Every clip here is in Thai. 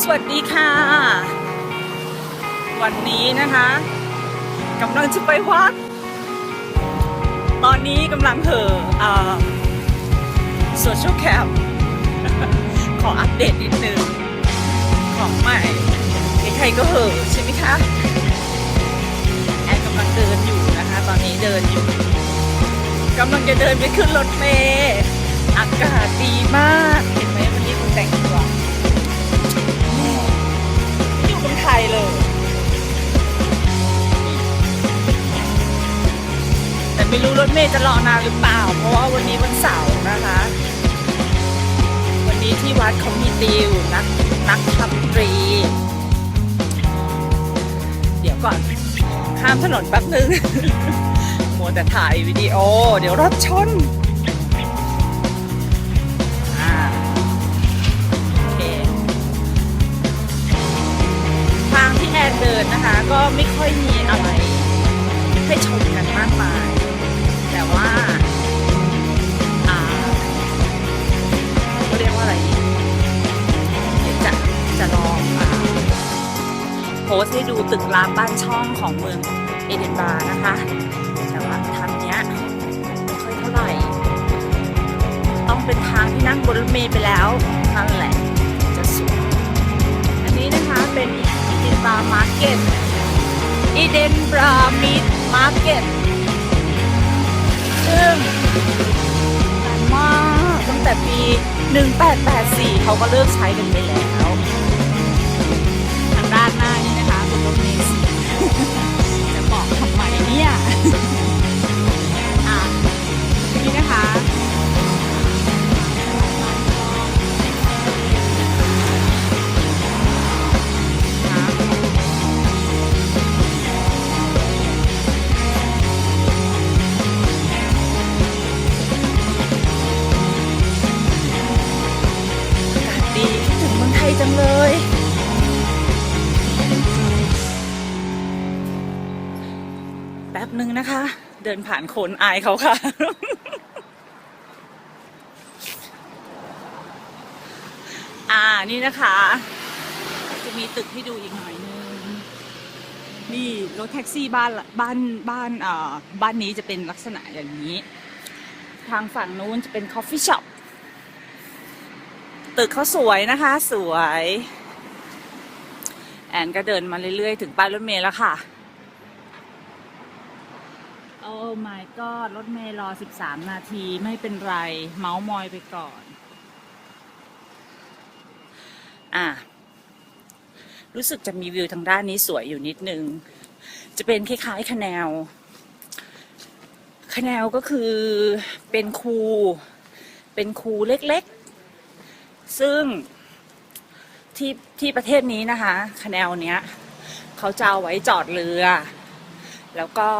สวัสดีค่ะ วันนี้นะคะกำลังจะไปวัด ตอนนี้กำลังเห่อโซเชียลแคมขออัปเดตนิดนึง ของใหม่ใครๆก็เห่อใช่ไหมคะแอนกำลังเดินอยู่นะคะ ตอนนี้เดินอยู่กำลังจะเดินไปขึ้นรถเมล์อากาศดีมาก เห็นไหมวันนี้คุณแต่งตัว เมย์จะรอนานหรือเปล่า เพราะว่าวันนี้วันเสาร์นะคะ วันนี้ที่วัดเขามีติวนักนักทำตรี เดี๋ยวก่อนข้ามถนนแป๊บนึงมัวแต่ถ่ายวิดีโอ เดี๋ยวรถชนทางที่แอนเดินนะคะ ก็ไม่ค่อยมีอะไรให้ชมกันมากมาย แต่ว่าอ่าเขาเรียกว่าอะไรเดี๋ยวจะจะลองอ่าโพสให้ดูตึกรามบ้านช่องของเมืองเอเดนบาร์นะคะ แต่ว่าทางเนี้ยไม่ค่อยเท่าไหร่ ต้องเป็นทางที่นั่งบนรถเมล์ไปแล้วนั่นแหละ จะสวยอันนี้นะคะเป็นเอเดนบรามาร์เก็ตเอเดนบรามีดมาร์เก็ต ซึ่งนานมากตั้งแต่ปี 1884 เขาก็เลิกใช้กันไปแล้ว จังเลย แป๊บหนึ่งนะคะ เดินผ่านคนอายเขาค่ะ อ่านี่นะคะ จะมีตึกให้ดูอีกหน่อยนึงนี่รถแท็กซี่บ้านบ้านบ้านอ่าบ้านนี้จะเป็นลักษณะอย่างนี้ ทางฝั่งนู้นจะเป็นคอฟฟี่ช็อป ตึกเขาสวยนะคะ สวย แอนก็เดินมาเรื่อยๆ ถึงป้ายรถเมล์แล้วค่ะ โอ้ my god รถเมล์รอ 13 นาทีไม่เป็นไร เมาส์มอยไปก่อน อะ รู้สึกจะมีวิวทางด้านนี้สวยอยู่นิดนึง จะเป็นคล้ายๆ คะแนวคะแนวก็คือเป็นคู เป็นคูเล็กๆ ซึ่งที่ที่ประเทศนี้นะคะคะแนวเนี้ยเขาจะเอาไว้จอดเรือ แล้วก็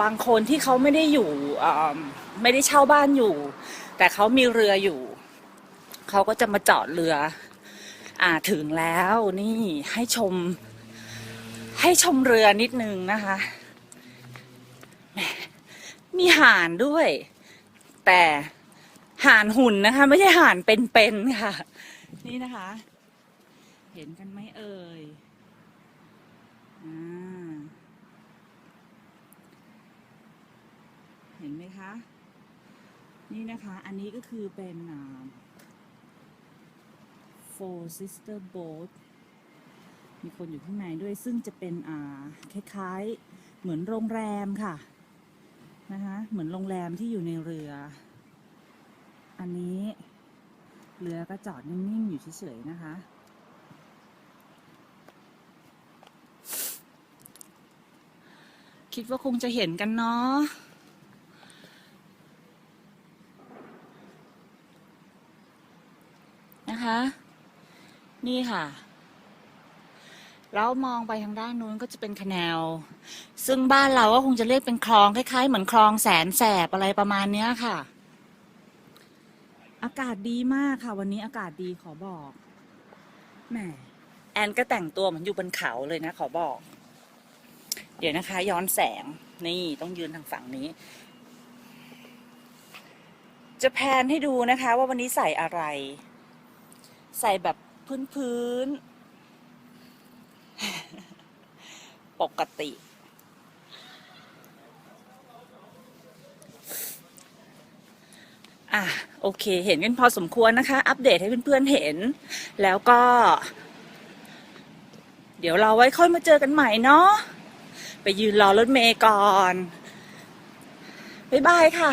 บางคนที่เขาไม่ได้อยู่ไม่ได้เช่าบ้านอยู่ แต่เขามีเรืออยู่ เขาก็จะมาจอดเรือ อ่าถึงแล้วนี่ให้ชม ให้ชมเรือนิดนึงนะคะมมีห่านด้วย แต่ ห่านหุ่นนะคะ ไม่ใช่ห่านเป็นๆค่ะ นี่นะคะ เห็นกันไหมเอ่ยเห็นไหมคะ นี่นะคะ อันนี้ก็คือเป็น Four Sister Boat มีคนอยู่ข้างในด้วยซึ่งจะเป็นอ่าคล้ายๆ เหมือนโรงแรมค่ะ นะคะ เหมือนโรงแรมที่อยู่ในเรือ อันนี้เรือก็จอดนิ่งๆอยู่เฉยๆนะคะคิดว่าคงจะเห็นกันเนาะ นะคะ นี่ค่ะ แล้วมองไปทางด้านนู้นก็จะเป็นคะแนว ซึ่งบ้านเราก็คงจะเรียกเป็นคลองคล้ายๆ เหมือนคลองแสนแสบอะไรประมาณเนี้ยค่ะ อากาศดีมากค่ะ วันนี้อากาศดีขอบอกแหมแอนก็แต่งตัวเหมือนอยู่บนเขาเลยนะ ขอบอก เดี๋ยวนะคะ ย้อนแสงนี่ต้องยืนทางฝั่งนี้ จะแพนให้ดูนะคะ ว่าวันนี้ใส่อะไร ใส่แบบพื้นพื้นๆปกติ อะโอเค เห็นกันพอสมควรนะคะ อัปเดตให้เพื่อนๆเห็น แล้วก็ เดี๋ยวเราไว้ค่อยมาเจอกันใหม่เนาะไปยืนรอรถเมย์ก่อน บ๊ายบายค่ะ